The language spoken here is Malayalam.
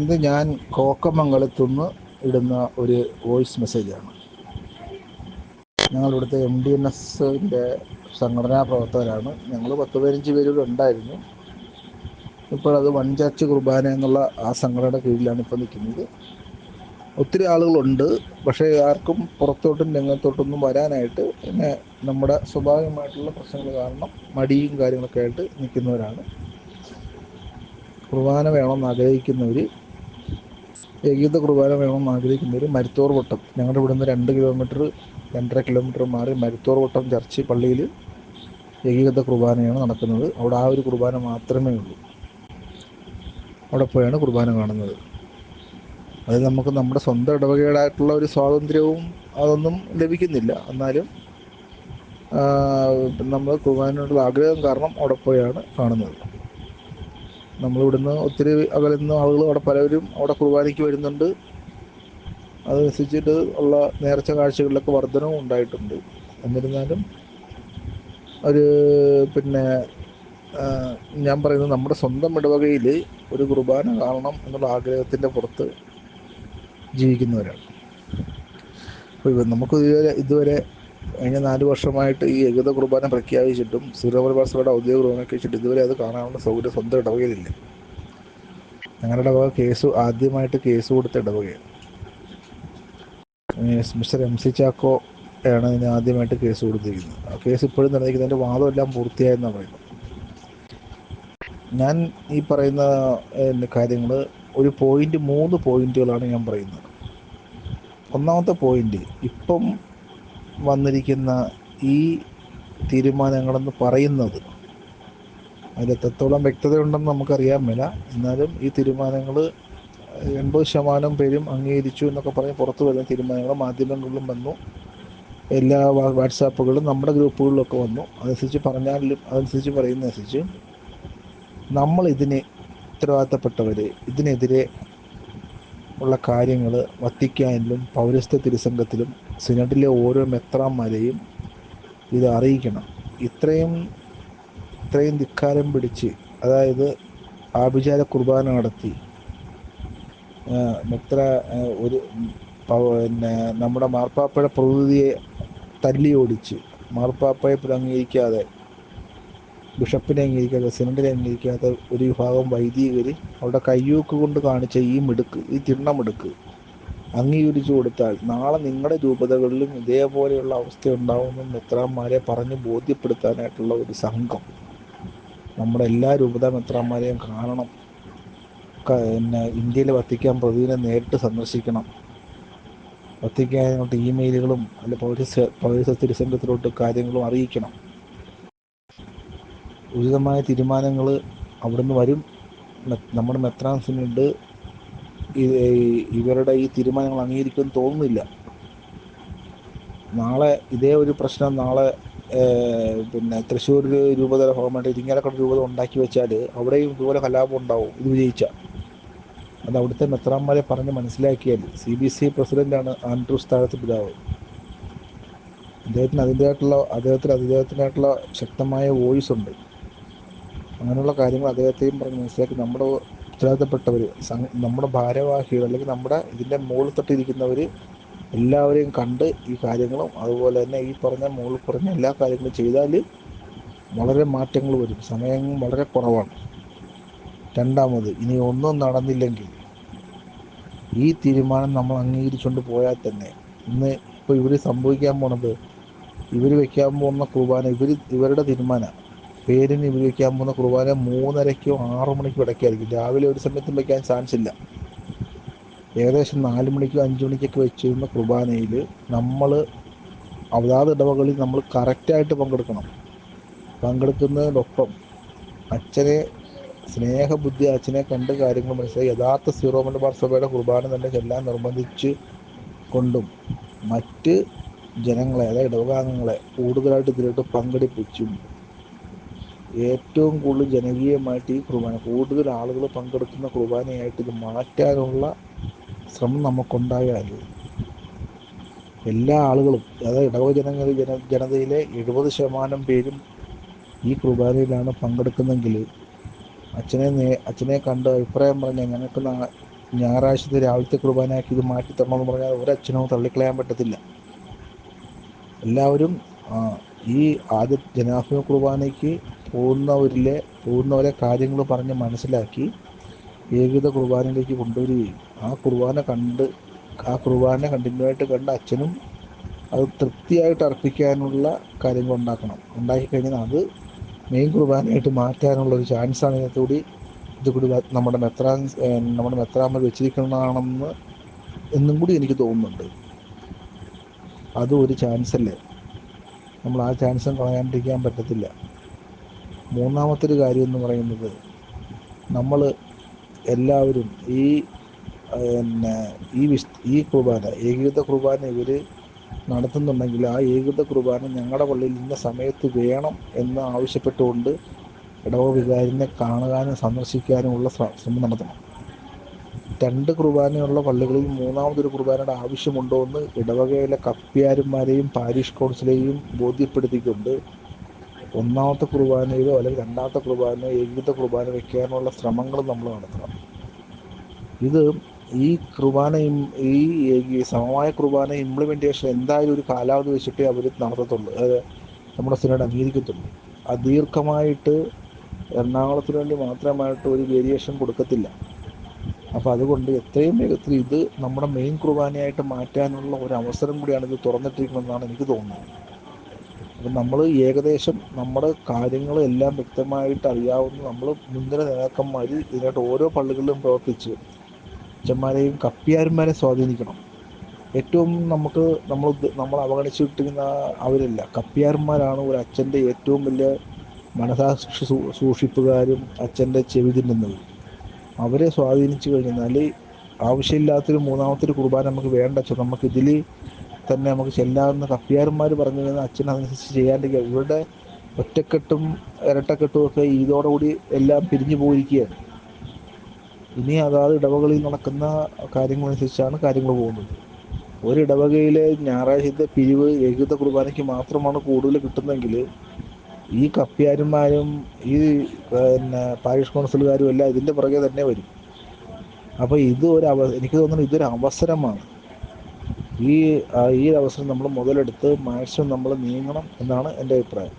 ഇത് ഞാൻ കോക്കമംഗലത്തുനിന്ന് ഇടുന്ന ഒരു വോയിസ് മെസ്സേജാണ്. ഞങ്ങളിവിടുത്തെ എം ഡി എൻ എസിന്റെ സംഘടനാ പ്രവർത്തകരാണ്. ഞങ്ങൾ പത്ത് പതിനഞ്ച് പേര് ഇവിടെ ഉണ്ടായിരുന്നു. ഇപ്പോൾ അത് വൺ ചർച്ച് കുർബാന എന്നുള്ള ആ സംഘടനയുടെ കീഴിലാണ് ഇപ്പോൾ നിൽക്കുന്നത്. ഒത്തിരി ആളുകളുണ്ട്. പക്ഷേ ആർക്കും പുറത്തോട്ടും രംഗത്തോട്ടൊന്നും വരാനായിട്ട് പിന്നെ നമ്മുടെ സ്വാഭാവികമായിട്ടുള്ള പ്രശ്നങ്ങൾ കാരണം മടിയും കാര്യങ്ങളൊക്കെ ആയിട്ട് നിൽക്കുന്നവരാണ്. കുർബാന വേണമെന്ന് ആഗ്രഹിക്കുന്നവർ ഏകീത കുർബാന വേണമെന്ന് ആഗ്രഹിക്കുന്നവർ മരുത്തോർ വട്ടം. ഞങ്ങളുടെ ഇവിടുന്ന് രണ്ട് കിലോമീറ്റർ രണ്ടര കിലോമീറ്റർ മാറി മരുത്തോർ വട്ടം ചർച്ച് പള്ളിയിൽ ഏകീകൃത കുർബാനയാണ് നടക്കുന്നത്. അവിടെ ആ ഒരു കുർബാന മാത്രമേ ഉള്ളൂ. അവിടെ പോയാണ് കുർബാന കാണുന്നത്. അത് നമുക്ക് നമ്മുടെ സ്വന്തം ഇടവകയുടേതായിട്ടുള്ള ഒരു സ്വാതന്ത്ര്യവും അതൊന്നും ലഭിക്കുന്നില്ല. എന്നാലും നമ്മൾ കുർബാനയോടുള്ള ആഗ്രഹം കാരണം അവിടെ പോയാണ് കാണുന്നത്. നമ്മളിവിടുന്ന് ഒത്തിരി അകലുന്ന ആളുകൾ അവിടെ പലരും അവിടെ കുർബാനയ്ക്ക് വരുന്നുണ്ട്. അതനുസരിച്ചിട്ട് ഉള്ള നേർച്ച കാഴ്ചകളിലൊക്കെ വർധനവും ഉണ്ടായിട്ടുണ്ട്. എന്നിരുന്നാലും ഒരു പിന്നെ ഞാൻ പറയുന്നത് നമ്മുടെ സ്വന്തം ഇടവകയിൽ ഒരു കുർബാന കാണണം എന്നുള്ള ആഗ്രഹത്തിന്റെ പുറത്ത് ജീവിക്കുന്നവരാണ്. അപ്പോൾ നമുക്ക് ഇതുവരെ ഇതുവരെ കഴിഞ്ഞ നാല് വർഷമായിട്ട് ഈ ഏകത കുർബാന പ്രഖ്യാപിച്ചിട്ടും സഭയുടെ ഔദ്യോഗിക കുർബാന കഴിച്ചിട്ട് ഇതുവരെ അത് കാണാനുള്ള സൗകര്യം സ്വന്തം ഇടവകയിലില്ല. ഞങ്ങളുടെ ഇടവക കേസ് ആദ്യമായിട്ട് കേസ് കൊടുത്ത ഇടവകയാണ്. മിസ്റ്റർ എം സി ചാക്കോ ആണ് ഇതിന് ആദ്യമായിട്ട് കേസ് കൊടുത്തിരിക്കുന്നത്. ആ കേസ് ഇപ്പോഴും നിലനിൽക്കുന്നതിന്റെ വാദമെല്ലാം പൂർത്തിയായെന്നാണ് പറയുന്നത്. ഞാൻ ഈ പറയുന്ന കാര്യങ്ങൾ ഒരു പോയിന്റ് മൂന്ന് പോയിന്റുകളാണ് ഞാൻ പറയുന്നത്. ഒന്നാമത്തെ പോയിന്റ് ഇപ്പം വന്നിരിക്കുന്ന ഈ തീരുമാനങ്ങളെന്ന് പറയുന്നത്. അതിൽ എത്രത്തോളം വ്യക്തതയുണ്ടെന്ന് നമുക്കറിയാൻ മേല. എന്നാലും ഈ തീരുമാനങ്ങൾ എൺപത് ശതമാനം പേരും അംഗീകരിച്ചു എന്നൊക്കെ പറഞ്ഞ് പുറത്തു വരുന്ന തീരുമാനങ്ങൾ മാധ്യമങ്ങളിലും വന്നു. എല്ലാ വാട്സാപ്പുകളും നമ്മുടെ ഗ്രൂപ്പുകളിലൊക്കെ വന്നു. അതനുസരിച്ച് പറഞ്ഞാലും അതനുസരിച്ച് പറയുന്നതനുസരിച്ച് നമ്മൾ ഇതിന് ഉത്തരവാദിത്തപ്പെട്ടവർ ഇതിനെതിരെ ഉള്ള കാര്യങ്ങൾ വത്തിക്കാനിലും പൗരസ്ത്യ തിരുസംഘത്തിലും സിനഡിലെ ഓരോ മെത്രാന്മാരെയും ഇത് അറിയിക്കണം. ഇത്രയും ഇത്രയും ധിക്കാരം പിടിച്ച് അതായത് ആഭിചാര കുർബാന നടത്തി മെത്ര ഒരു പിന്നെ നമ്മുടെ മാർപ്പാപ്പയുടെ പ്രകൃതിയെ തല്ലി ഓടിച്ച് മാർപ്പാപ്പയെ അംഗീകരിക്കാതെ ബിഷപ്പിനെ അംഗീകരിക്കാതെ സിനഡിനെ അംഗീകരിക്കാതെ ഒരു വിഭാഗം വൈദികർ അവരുടെ കയ്യൂക്ക് കൊണ്ട് കാണിച്ച ഈ മിടുക്ക് ഈ തിണ്ണമിടുക്ക് അംഗീകരിച്ചു കൊടുത്താൽ നാളെ നിങ്ങളുടെ രൂപതകളിലും ഇതേപോലെയുള്ള അവസ്ഥ ഉണ്ടാവുമെന്ന് മെത്രാന്മാരെ പറഞ്ഞു ബോധ്യപ്പെടുത്താനായിട്ടുള്ള ഒരു സംഘം. നമ്മുടെ എല്ലാ രൂപത മെത്രാന്മാരെയും കാണണം. പിന്നെ ഇന്ത്യയിൽ വത്തിക്കാൻ പ്രതിദിനം നേരിട്ട് സന്ദർശിക്കണം. വത്തിക്കാനോട്ട് ഇമെയിലുകളും അല്ലെ പൗരസ്യ പൗരസ്യ തിരുസംഘത്തിലോട്ട് കാര്യങ്ങളും അറിയിക്കണം. ഉചിതമായ തീരുമാനങ്ങൾ അവിടുന്ന് വരും. നമ്മുടെ മെത്രാൻസിനുണ്ട് ഇവരുടെ ഈ തീരുമാനങ്ങൾ അംഗീകരിക്കുമെന്ന് തോന്നുന്നില്ല. നാളെ ഇതേ ഒരു പ്രശ്നം നാളെ പിന്നെ തൃശ്ശൂർ രൂപതല ഭാഗമായിട്ട് ഇരിങ്ങാലക്കട രൂപത ഉണ്ടാക്കി വെച്ചാൽ അവിടെയും ഇതുപോലെ കലാപം ഉണ്ടാവും. ഇത് വിജയിച്ച. അത് അവിടുത്തെ മെത്രാന്മാരെ പറഞ്ഞ് മനസ്സിലാക്കിയാൽ സി ബി സി പ്രസിഡന്റാണ് ആൻഡ്രൂസ് താഴത്ത് പിതാവ്. അദ്ദേഹത്തിന് അതിന്റെതായിട്ടുള്ള അദ്ദേഹത്തിന് അതിന്റെതായിട്ടുള്ള ശക്തമായ വോയിസ് ഉണ്ട്. അങ്ങനെയുള്ള കാര്യങ്ങൾ അദ്ദേഹത്തെയും പറഞ്ഞ് മനസ്സിലാക്കി. നമ്മുടെ ഉത്തരവാദിത്തപ്പെട്ടവർ നമ്മുടെ ഭാരവാഹികൾ അല്ലെങ്കിൽ നമ്മുടെ ഇതിന്റെ മുകളിൽ തൊട്ടിരിക്കുന്നവർ എല്ലാവരെയും കണ്ട് ഈ കാര്യങ്ങളും അതുപോലെ തന്നെ ഈ പറഞ്ഞ മുകളിൽ പറഞ്ഞ എല്ലാ കാര്യങ്ങളും ചെയ്താൽ വളരെ മാറ്റങ്ങൾ വരും. സമയം വളരെ കുറവാണ്. രണ്ടാമത് ഇനി ഒന്നും നടന്നില്ലെങ്കിൽ ഈ തീരുമാനം നമ്മൾ അംഗീകരിച്ചുകൊണ്ട് പോയാൽ തന്നെ ഇന്ന് ഇപ്പോൾ ഇവർ സംഭവിക്കാൻ പോണത് ഇവർ വെക്കാൻ പോകുന്ന കുർബാന ഇവർ ഇവരുടെ തീരുമാനം പേരിന് ഉപയോഗിക്കാൻ പോകുന്ന കുർബാന മൂന്നരയ്ക്കോ ആറു മണിക്കോ ഇടയ്ക്കായിരിക്കും. രാവിലെ ഒരു സമയത്തും വയ്ക്കാൻ ചാൻസ് ഇല്ല. ഏകദേശം നാല് മണിക്കോ അഞ്ച് മണിക്കൊക്കെ വെച്ചിരുന്ന കുർബാനയിൽ നമ്മൾ അതാത് ഇടവകളിൽ നമ്മൾ കറക്റ്റായിട്ട് പങ്കെടുക്കണം. പങ്കെടുക്കുന്നതിനൊപ്പം അച്ഛനെ സ്നേഹബുദ്ധി അച്ഛനെ കണ്ട് കാര്യങ്ങൾ മനസ്സിലായി. യഥാർത്ഥ സീറോ മലബാർ സഭയുടെ കുർബാന തന്നെ ചെല്ലാൻ നിർബന്ധിച്ച് കൊണ്ടും മറ്റ് ജനങ്ങളെ അതായത് ഇടവകാംഗങ്ങളെ കൂടുതലായിട്ട് ഇതിലോട്ട് പങ്കെടുപ്പിച്ചും ഏറ്റവും കൂടുതൽ ജനകീയമായിട്ട് ഈ കുർബാന കൂടുതൽ ആളുകൾ പങ്കെടുക്കുന്ന കുർബാനയായിട്ട് ഇത് മാറ്റാനുള്ള ശ്രമം നമുക്കുണ്ടായാൽ എല്ലാ ആളുകളും അതായത് ഇടവ ജനങ്ങൾ ജന ജനതയിലെ എഴുപത് ശതമാനം പേരും ഈ കുർബാനയിലാണ് പങ്കെടുക്കുന്നതെങ്കിൽ അച്ഛനെ നേ അച്ഛനെ കണ്ട് അഭിപ്രായം പറഞ്ഞാൽ ഞങ്ങൾക്ക് ഞായറാഴ്ചത്തെ രാവിലത്തെ കുർബാനയാക്കി ഇത് മാറ്റി തരണമെന്ന് പറഞ്ഞാൽ ഒരച്ഛനോ തള്ളിക്കളയാൻ പറ്റത്തില്ല. എല്ലാവരും ഈ ആദ്യ ജനാഭിമുഖ കുർബാനയ്ക്ക് പോകുന്നവരിലെ പോകുന്നവരെ കാര്യങ്ങൾ പറഞ്ഞ് മനസ്സിലാക്കി ഏകീത കുർബാനയിലേക്ക് കൊണ്ടുവരികയും ആ കുർബാന കണ്ട് ആ കുർബാന കണ്ടിന്യൂ ആയിട്ട് കണ്ട അച്ഛനും അത് തൃപ്തിയായിട്ട് അർപ്പിക്കാനുള്ള കാര്യങ്ങൾ ഉണ്ടാക്കണം. ഉണ്ടാക്കി കഴിഞ്ഞാൽ അത് മെയിൻ കുർബാനയായിട്ട് മാറ്റാനുള്ള ഒരു ചാൻസാണ് ഇതിനകത്തുകൂടി. ഇത് കൂടി നമ്മുടെ മെത്രാൻ നമ്മുടെ മെത്രാമ്മ വെച്ചിരിക്കുന്നതാണെന്ന് എന്നും കൂടി എനിക്ക് തോന്നുന്നുണ്ട്. അതും ഒരു ചാൻസല്ലേ നമ്മൾ ആ ചാൻസും കളയാണ്ടിരിക്കാൻ പറ്റത്തില്ല. മൂന്നാമത്തെ ഒരു കാര്യം എന്ന് പറയുന്നത് നമ്മൾ എല്ലാവരും ഈ പിന്നെ ഈ വിശ് ഈ കുർബാന ഏകീകൃത കുർബാന ഇവർ നടത്തുന്നുണ്ടെങ്കിൽ ആ ഏകീകൃത കുർബാന ഞങ്ങളുടെ പള്ളിയിൽ ഇന്ന സമയത്ത് വേണം എന്ന് ആവശ്യപ്പെട്ടുകൊണ്ട് ഇടവ വികാരിനെ കാണുവാനും സന്ദർശിക്കാനും ഉള്ള ശ്രമം നടത്തണം. രണ്ട് കുർബാനയുള്ള പള്ളികളിൽ മൂന്നാമതൊരു കുർബാനയുടെ ആവശ്യമുണ്ടോ എന്ന് ഇടവകയിലെ കപ്പ്യാരന്മാരെയും പാരീഷ് കൗൺസിലെയും ബോധ്യപ്പെടുത്തിക്കൊണ്ട് ഒന്നാമത്തെ കുർബാനയിലോ അല്ലെങ്കിൽ രണ്ടാമത്തെ കുർബാനയോ ഏകീകൃത കുർബാന വയ്ക്കാനുള്ള ശ്രമങ്ങൾ നമ്മൾ നടത്തണം. ഇത് ഈ കുർബാന ഈ സമമായ കുർബാന ഇംപ്ലിമെന്റേഷൻ എന്തായാലും ഒരു കാലാവധി വെച്ചിട്ടേ അവർ നടത്തത്തുള്ളൂ. അതായത് നമ്മുടെ സിനഡ് അംഗീകരിക്കത്തുള്ളൂ. അദീർഘമായിട്ട് എറണാകുളത്തിന് വേണ്ടി മാത്രമായിട്ട് ഒരു വേരിയേഷൻ കൊടുക്കത്തില്ല. അപ്പോൾ അതുകൊണ്ട് എത്രയും വേഗത്തിൽ ഇത് നമ്മുടെ മെയിൻ കുർബാനയായിട്ട് മാറ്റാനുള്ള ഒരു അവസരം കൂടിയാണ് ഇത് തുറന്നിട്ടിരിക്കുന്നതെന്നാണ് എനിക്ക് തോന്നുന്നത്. അപ്പം നമ്മൾ ഏകദേശം നമ്മുടെ കാര്യങ്ങളെല്ലാം വ്യക്തമായിട്ട് അറിയാവുന്ന നമ്മൾ മുൻനിര നേതാക്കന്മാർ ഇതിനായിട്ട് ഓരോ പള്ളികളിലും പ്രവർത്തിച്ച് അച്ഛന്മാരെയും കപ്പിയാരന്മാരെ സ്വാധീനിക്കണം. ഏറ്റവും നമുക്ക് നമ്മൾ നമ്മൾ കിട്ടുന്ന അവരല്ല. കപ്പിയാരന്മാരാണ് ഒരു അച്ഛന്റെ ഏറ്റവും വലിയ മനസാക്ഷി സൂക്ഷിപ്പുകാരും അച്ഛന്റെ ചെവി തിന്നുന്നത്. അവരെ സ്വാധീനിച്ചു കഴിഞ്ഞാൽ ആവശ്യമില്ലാത്തൊരു മൂന്നാമത്തൊരു കുർബാന നമുക്ക് വേണ്ട. അച്ഛൻ നമുക്ക് ഇതിൽ തന്നെ നമുക്ക് ചെല്ലാവുന്ന കപ്പിയാരന്മാർ പറഞ്ഞു കഴിഞ്ഞാൽ അച്ഛൻ അതനുസരിച്ച് ചെയ്യാണ്ടിരിക്കുക ഇവരുടെ ഒറ്റക്കെട്ടും ഇരട്ടക്കെട്ടും ഒക്കെ ഇതോടുകൂടി എല്ലാം പിരിഞ്ഞു പോയിരിക്കുകയാണ്. ഇനി അതാത് ഇടവകളിൽ നടക്കുന്ന കാര്യങ്ങളനുസരിച്ചാണ് കാര്യങ്ങൾ പോകുന്നത്. ഒരിടവകയിലെ ഞായറാഴ്ചത്തെ പിരിവ് ഏകീകൃത കുർബാനയ്ക്ക് മാത്രമാണ് കൂടുതൽ കിട്ടുന്നതെങ്കിൽ ഈ കപ്പ്യാരന്മാരും ഈ പിന്നെ പാരിഷ് കൗൺസിലുകാരും എല്ലാം ഇതിന്റെ പുറകെ തന്നെ വരും. അപ്പോൾ ഇത് ഒരു അവ എനിക്ക് തോന്നുന്നു ഇതൊരു അവസരമാണ്. ഈ ഈ അവസരം നമ്മൾ മുതലെടുത്ത് മാക്സിമം നമ്മൾ നീങ്ങണം എന്നാണ് എന്റെ അഭിപ്രായം.